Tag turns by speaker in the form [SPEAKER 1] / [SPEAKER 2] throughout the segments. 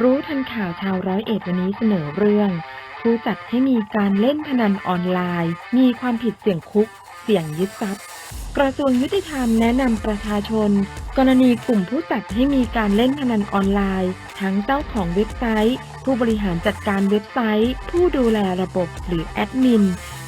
[SPEAKER 1] รู้ทันข่าวชาวร้อยเอ็ดวันนี้เสนอเรื่อง ผู้จัดให้มีการเล่นพนันออนไลน์ มีความผิดเสี่ยงคุก เสี่ยงยึดทรัพย์ กระทรวงยุติธรรมแนะนำประชาชน กรณีกลุ่มผู้จัดให้มีการเล่นพนันออนไลน์ ทั้งเจ้าของเว็บไซต์ ผู้บริหารจัดการเว็บไซต์ ผู้ดูแลระบบหรือแอดมิน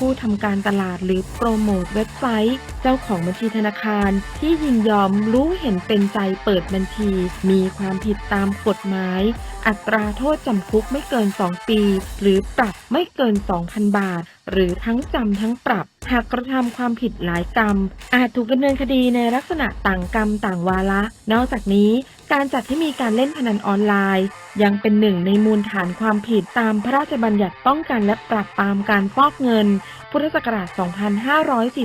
[SPEAKER 1] ผู้ทำการตลาดหรือโปรโมทเว็บไซต์ เจ้าของบัญชีธนาคารที่ยินยอมรู้เห็นเป็นใจเปิดบัญชี มีความผิดตามกฎหมาย อัตราโทษจำคุกไม่เกิน 2 ปี หรือปรับไม่เกิน 2,000 บาท หรือทั้งจำทั้งปรับ หากกระทำความผิดหลายกรรม อาจถูกดำเนินคดีในลักษณะต่างกรรมต่างวาระ นอกจากนี้ การจัดให้มีการเล่นพนันออนไลน์ ยังเป็นหนึ่งในมูลฐานความผิดตามพระราชบัญญัติป้องกันและปราบปรามการฟอกเงิน พุทธศักราช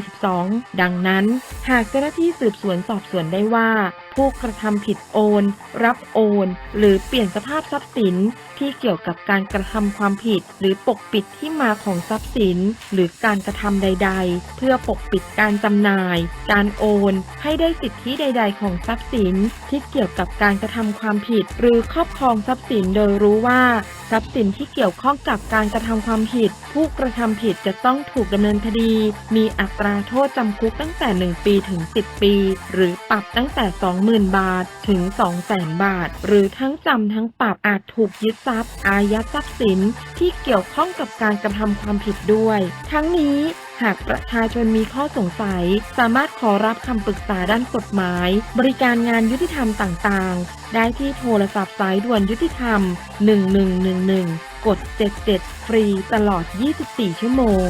[SPEAKER 1] 2542 ดังนั้น หากเจ้าหน้าที่สืบสวนสอบสวนได้ว่า ผู้กระทำผิดโอน รับโอน หรือเปลี่ยนสภาพทรัพย์สินที่เกี่ยวกับการกระทำความผิด หรือปกปิดที่มาของทรัพย์สิน หรือการกระทำใดๆ เพื่อปกปิดการจำหน่าย การโอน ให้ได้สิทธิใด ๆ ของทรัพย์สิน ที่เกี่ยวกับการกระทำความผิด หรือครอบครองทรัพย์สินโดยรู้ว่า ทรัพย์สินที่เกี่ยวข้องกับการกระทำความผิด ผู้กระทำผิดจะต้องถูกดำเนินคดี มีอัตราโทษจำคุกตั้งแต่ 1 ปีถึง 10 ปี หรือปรับตั้งแต่ 20,000 บาทถึง 200,000 บาท หรือทั้งจำทั้งปรับอาจถูกยึดทรัพย์อายัดทรัพย์สินที่เกี่ยวข้องกับการกระทำความผิดด้วย ทั้งนี้ หากประชาชนมีข้อสงสัย สามารถขอรับคำปรึกษาด้านกฎหมาย บริการงานยุติธรรมต่างๆ ได้ที่โทรศัพท์สายด่วนยุติธรรม 1111 กด 77 ฟรีตลอด 24 ชั่วโมง